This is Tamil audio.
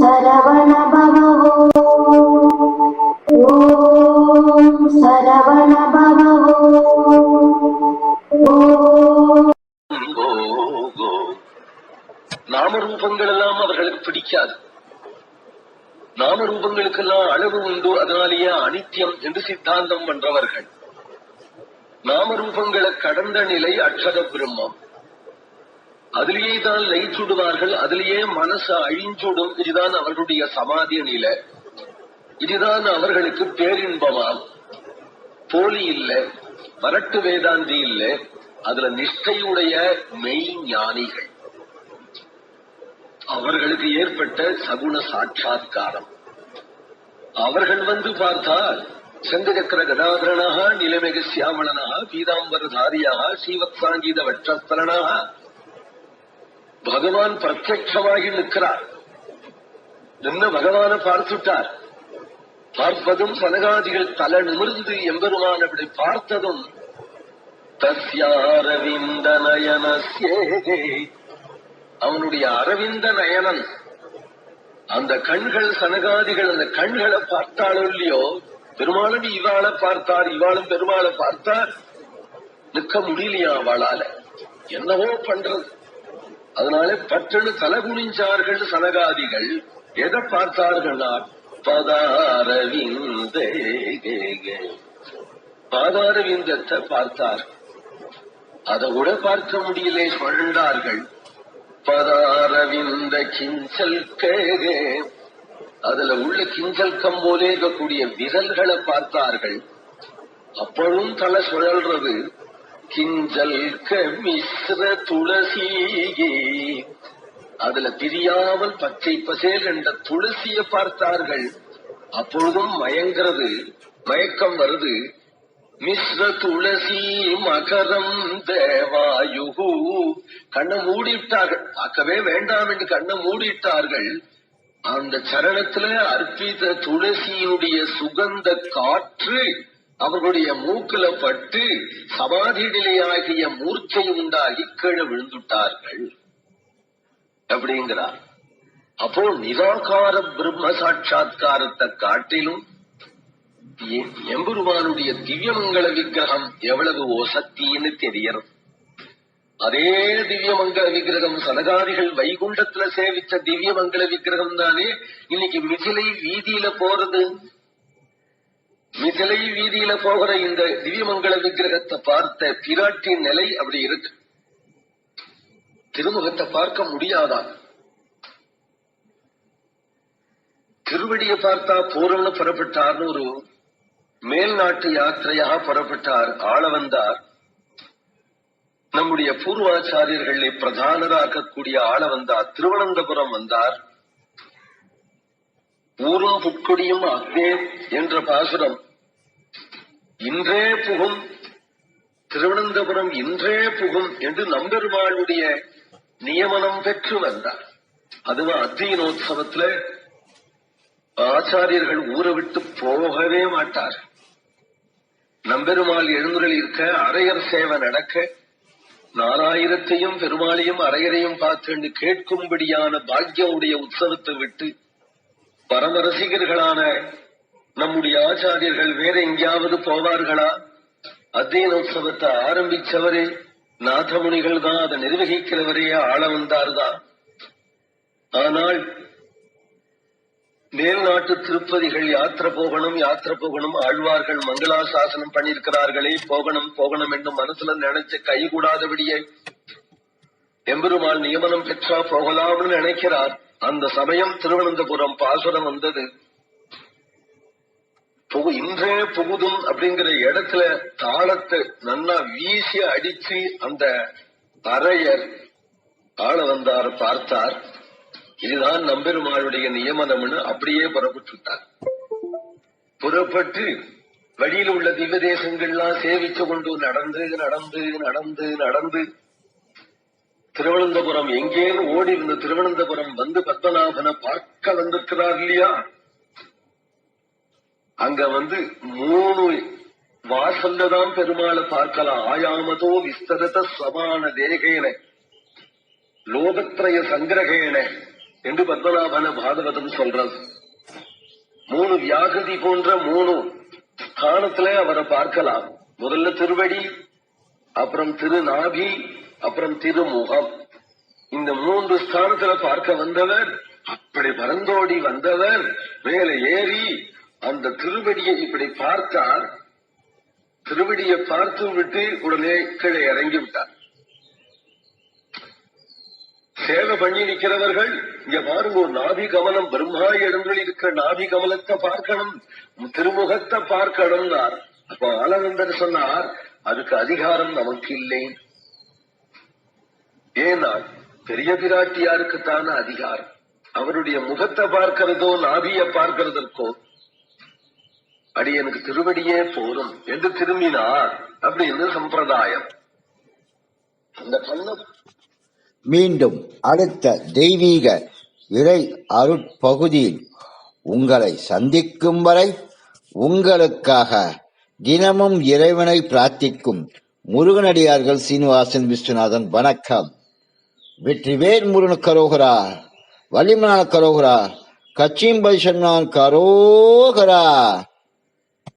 சரவண பவோ ஓம் சரவண பவோ நாமரூபங்கள் எல்லாம் அவர்களுக்கு பிடிக்காது. நாமரூபங்களுக்கெல்லாம் அளவு உண்டு அதனாலேயே அனித்தியம் என்று சித்தாந்தம் பண்றவர்கள். நாமரூபங்களை கடந்த நிலை அக்ஷத பிரம்மம். அதிலேயே தான் லயிச்சுடுவார்கள் அதிலேயே மனசு அழிஞ்சுடும். இதுதான் அவர்களுடைய சமாதி நில இதுதான் அவர்களுக்கு பேரின்பமாம். போலி இல்ல வரட்டு வேதாந்தி இல்ல அதுல நிஷ்டையுடைய மெய் ஞானிகள். அவர்களுக்கு ஏற்பட்ட சகுண சாட்சா்காரம் அவர்கள் வந்து பார்த்தால் சங்கச்சக்கர கதாதரனாக நிலமிக சியாமளனாக பீதாம்பரதாரியாக ஸ்ரீவத்சாங்கீத வட்சஸ்தலனாக பகவான் பிரத்யமாகி நிற்கிறார். நின்று பகவான பார்த்துட்டார். பார்ப்பதும் சனகாதிகள் தல நிமிர்ந்து எம்பெருமான் அப்படி பார்த்ததும் தஸ்யாரவிந்த நயனசேகே அவனுடைய அரவிந்த நயனன் அந்த கண்கள் சனகாதிகள் அந்த கண்களை பார்த்தாலும் இல்லையோ பெருமாளும் இவாளை பார்த்தார் இவாளும் பெருமாளை பார்த்தார். நிற்க முடியலையா அவளால? என்னவோ பண்றது. அதனால பட்டணு தலை குனிஞ்சார்கள் சனகாதிகள். எதை பார்த்தார்கள்னா? பதாரவிந்த. பாதாரவிந்தத்தை பார்த்தார். அதை கூட பார்க்க முடியல சுழண்டார்கள் பதாரவிந்த கிஞ்சல் கேகே. அதுல உள்ள கிஞ்சல் கம்போலே இருக்கக்கூடிய விரல்களை பார்த்தார்கள். அப்பழும் தலை சுழல்றது. கிஞ்சல் மிஸ்ர துளசியே. அதுல பிரியாமல் பச்சை பசேல் என்ற துளசிய பார்த்தார்கள். அப்பொழுதும் மயங்கிறது மயக்கம் வருது. மிஸ்ர துளசி மகரம் தேவாயுகு. கண்ணை மூடிட்டார்கள். பார்க்கவே வேண்டாம் என்று கண்ணை மூடிட்டார்கள். அந்த சரணத்துல அற்பித துளசியுடைய சுகந்த காற்று அவர்களுடைய மூக்குல பட்டு சமாதி நிலையாகிய மூர்ச்சை உண்டாகி கீழே விழுந்துட்டார்கள். அப்படிங்கிறார். அப்போ நிராகார பிரம்ம சாட்சா்காரத்தை காட்டிலும் எம்பெருமானுடைய திவ்யமங்கள விக்கிரகம் எவ்வளவு ஓசக்தின்னு தெரியறது அதே திவ்யமங்கள விக்கிரகம் சனகாதிகள் வைகுண்டத்துல சேவிச்ச திவ்யமங்கள விக்கிரகம் தானே இன்னைக்கு மிதிலை வீதியில போறது. மிதலை வீதியில போகிற இந்த திவ்யமங்கள விக்கிரகத்தை பார்த்த பிராட்டின் நிலை அப்படி இருக்கு. திருமுகத்தை பார்க்க முடியாதான் திருவடியை பார்த்தா போறோம்னு புறப்பட்டார்னு ஒரு மேல் நாட்டு யாத்திரையாக புறப்பட்டார் ஆள வந்தார். நம்முடைய பூர்வாச்சாரியர்களை பிரதானராக்கக்கூடிய ஆள வந்தார் திருவனந்தபுரம் வந்தார். ஊரும் புட்கொடியும் அக்னே என்ற பாசுரம். இன்றே புகும். திருவனந்தபுரம் இன்றே புகும் என்று நம்பெருமாளுடைய நியமனம் பெற்று வந்தார். அதுவும் அத்தியனோத்சவத்துல ஆச்சாரியர்கள் ஊரை விட்டு போகவே மாட்டார். நம்பெருமாள் எழுந்துகள் இருக்க அரையர் சேவை நடக்க நாலாயிரத்தையும் பெருமாளையும் அரையரையும் பார்த்து கேட்கும்படியான பாக்கியமுடைய உற்சவத்தை விட்டு பரம ரசிகர்களான நம்முடைய ஆச்சாரியர்கள் வேற எங்கேயாவது போவார்களா? அத்தியனோத்சவத்தை ஆரம்பிச்சவரே நாதமுனிகள் தான் அதை நிர்வகிக்கிறவரே ஆள வந்தார்தான் ஆனால் மேல்நாட்டு திருப்பதிகள் யாத்திரை போகணும் யாத்திரை போகணும் ஆழ்வார்கள் மங்களாசாசனம் பண்ணியிருக்கிறார்களே போகணும் போகணும் என்று மனசுல நினைச்ச கைகூடாதபடியே எம்பெருமாள் நியமனம் பெற்றா போகலாம்னு நினைக்கிறார். அந்த சமயம் திருவனந்தபுரம் பாசுரம் வந்தது. புகு இன்றே புகுதும் அப்படிங்கிற இடத்துல தாளத்தை நன்னா வீசி அடிச்சு அந்த அரையர் ஆள வந்தார் பார்த்தார். இதுதான் நம்பெருமாளுடைய நியமனம்னு அப்படியே புறப்பட்டுட்டார் புறப்பட்டு வழியில் உள்ள திவ்ய தேசங்கள்லாம் சேவிச்சு கொண்டு நடந்து நடந்து நடந்து நடந்து திருவனந்தபுரம் எங்கேன்னு ஓடி இருந்த திருவனந்தபுரம் வந்து பத்மநாபனை பார்க்க வந்திருக்கிறார் இல்லையா? அங்க வந்து மூணு வாசல்ல தான் பெருமாளை பார்க்கலாம். ஆயாமதோ விஸ்தரத சமான தேகேன லோகத்ரய சங்கிரகேன என்று பத்மநாபன பாகவதம் சொல்றது. மூணு வியாகதி போன்ற மூணு ஸ்தானத்துல அவரை பார்க்கலாம். முதல்ல திருவடி அப்புறம் திருநாபி அப்புறம் திருமுகம். இந்த மூன்று ஸ்தானத்துல பார்க்க வந்தவர் அப்படி பரந்தோடி வந்தவர் மேல ஏறி அந்த திருவடியை இப்படி பார்த்தார். திருவடியை பார்த்து விட்டு உடனே கீழே இறங்கி விட்டார். சேவை பண்ணி நிற்கிறவர்கள் இங்க பாருங்க ஒரு நாபி கமலம் பிரம்மா இடங்களில் இருக்கிற நாபி கமலத்தை பார்க்கணும் திருமுகத்தை பார்க்கணும்னார். அப்ப ஆனந்தர் சொன்னார் அதுக்கு அதிகாரம் நமக்கு இல்லை. ஏனால் பெரிய பிராட்டியாருக்குத்தான அதிகாரம். அவருடைய முகத்தை பார்க்கிறதோ நாபிய பார்க்கிறதற்கோ அடி எனக்கு திருவடியே போரும். என்று திரும்பினார் அப்படின்னு சம்பிரதாயம். அந்த கண்ண மீண்டும் அடுத்த தெய்வீக இறை அருட்பகுதியில் உங்களை சந்திக்கும் வரை உங்களுக்காக தினமும் இறைவனை பிரார்த்திக்கும் முருகனடியார்கள் சீனிவாசன் விஸ்வநாதன். வணக்கம். வெற்றி வெற்றிவேல் முருகன் கரோகரா வலிமனான கரோகரா கச்சிம்பை சொன்னான் கரோகரா